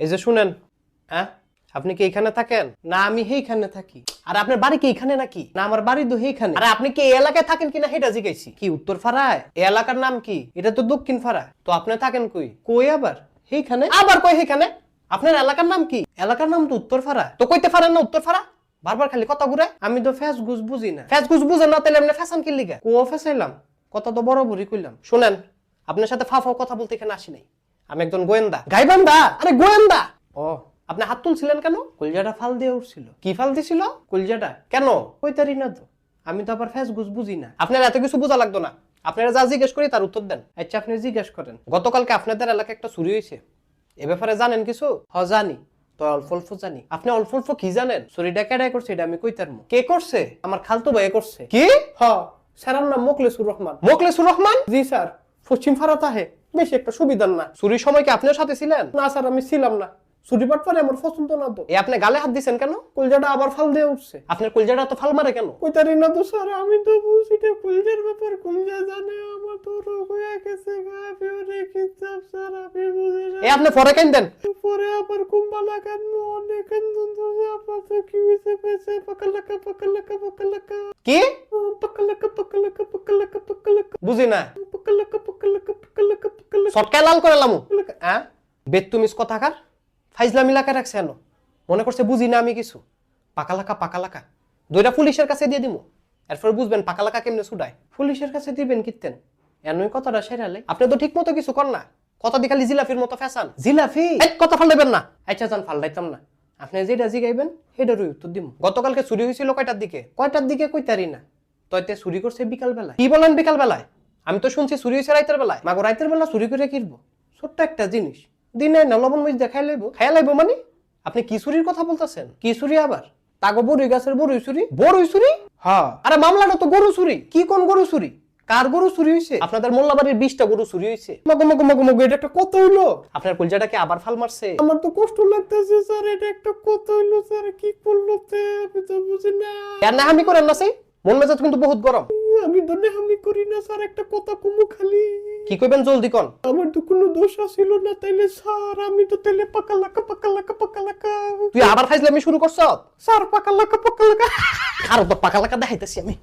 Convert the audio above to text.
এই যে শুনেন হ্যাঁ? আপনি কি এখানে থাকেন? না, আমি সেইখানে থাকি। আর আপনার বাড়ি কি এখানে নাকি? না, আমার বাড়ি তো সেইখানে। আর আপনি কি এলাকায় থাকেন কিনা সেটা জিজ্ঞাসি। কি, উত্তর ফাড়ায়? এলাকার নাম কি? এটা তো দক্ষিণ ফাড়া তো আপনি থাকেন কই? কই আবার? সেইখানে? আবার কই সেইখানে? আপনার এলাকার নাম কি? এলাকার নাম তো উত্তর ফাড়া তো কইতে পারেন না উত্তর ফাড়া? বারবার খালি কথা ঘুরে আমি তো ফ্যাস গুজ বুঝি না। ফ্যাস গুজ বুঝেন না তাহলে আপনি ফ্যাশন কিনলি লিগা? কো ফেসাইলাম। কথা তো বড় বড়ি কইলাম। শুনেন, আপনার সাথে ফা ফাও কথা বলতে এখানে আসি নাই। আমি একজন গোয়েন্দা। গাইবান্ধা? আরে গোয়েন্দা! ও আপনি হাত তুলছিলেন কেন? কলজাটা ফাল দিয়ে উঠছিল। কি ফাল দিছিল? কলজাটা? কেন? কইতারি না তো। আমি তো আবার ফ্যাস গুজ বুঝি না। আপনার এত কিছু বোঝা লাগতো না। আপনারা যা জিজ্ঞেস করি তার উত্তর দেন। আচ্ছা আপনি জিজ্ঞেস করেন। গতকালকে আপনাদের এলাকায় একটা চুরি হয়েছে। এ ব্যাপারে জানেন কিছু? হ জানি। তো অল্প অল্প জানি। আপনি অল্প অল্প কি জানেন? চুরিটা কেডাই করছে এটা আমি কইতারমু কে করছে? আমার খালতো ভাই করছে। কি? হ স্যারের নাম মোকলেসুর রহমান। মোকলেসুর রহমান? জি স্যার। পশ্চিম ফারাত আহে বেশি একটা সুবিধার না। চুরির সময় কি আপনার সাথে ছিলেন? না স্যার আমি ছিলাম না। চুরি পাটপারে আমার পছন্দ না তো। এ আপনি গালে হাত দিছেন কেন? কুলজাটা আবার ফাল দিয়ে উঠছে। আপনার কুলজাটা তো ফাল মারে কেন? কইতারি না তো স্যার আমি তো বুঝি না কুলজার ব্যাপার। কুলজা জানে আমার তো রোগ হয়ে গেছে গা রেখে চাপ স্যার আমি এ আপনি পরে কেন দেন? পরে আবার কুম্বালা কেন অনেক আপনার কি হইছে পেছে পাকালাকা পাকালাকা পাকালাকা কি? পাকালাকা পাকালাকা পাকালাকা পাকালাকা বুঝি না। পাকালাকা পাকালাকা পাকালাকা পাকালাকা সটকায় লাল করে লামু। হ্যাঁ বেতুমিস কথাকার ফাইজলামি লাকা রাখছে এনো। মনে করছে বুঝি না আমি কিছু। পাকালাকা পাকালাকা দুইটা পুলিশের কাছে দিয়ে দিমু। এরপর বুঝবেন পাকালাকা কেমনে ছুটায়। পুলিশের কাছে দিবেন কিতেন এনই কথাটা সেরালে আপনি তো ঠিক মতো কিছু কর না। কথা দি খালি জিলাফির মতো ফ্যাশন? জিলাফি? এই কথা ফালদাইবেন না। আচ্ছা যান ফালদাইতাম না। আপনি যেটা জিগাইবেন সেটারই উত্তর দিম। গতকালকে চুরি হয়েছিল কয়টার দিকে? কয়টার দিকে কইতারি না। তইতে চুরি করছে বিকাল বেলায় কি বলেন বিকাল বেলায় আমি তো শুনছি চুরি হয়েছে রাইতের বেলায়। মাগো রাইতের বেলা চুরি করে কিনবো ছোট্ট একটা জিনিস। দিনে না লবণ মরিচ দেখাই লাইবো? খাই লাইবো মানে? আপনি কি চুরির কথা বলতেছেন? কি চুরি আবার? তাগো বড়ই গাছের বড়ই চুরি? বড়ই চুরি? হ্যাঁ। আরে মামলাটা তো গরু চুরি। কি কোন গরু চুরি? কার গরু চুরি হয়েছে আপনাদের মোল্লাবাড়ির বিশটা গরু চুরি হয়েছে মগো মগো মগো মগো এটা একটা কত হইল? আপনার কলজাটাকে আবার ফাল মারছে। আমার তো কষ্ট লাগতেছে স্যার এটা একটা কত হইল স্যার কি করল তে আমি তো বুঝি না। কেন আমি করেন না সেই মন মেজাজ কিন্তু বহুত গরম। আমি তো আমি করি না স্যার একটা কথা কুমু খালি। কি কইবেন জলদি কোন। আমার তো কোনো দোষ ছিল না তাইলে স্যার আমি তো তাইলে পাকালাকা পাকালাকা পাকালাকা তুই আবার খাইছলে আমি শুরু করছ? স্যার পাকালাকা পাকালাকা আর তো পাকালাকা দেখাইতেছি আমি।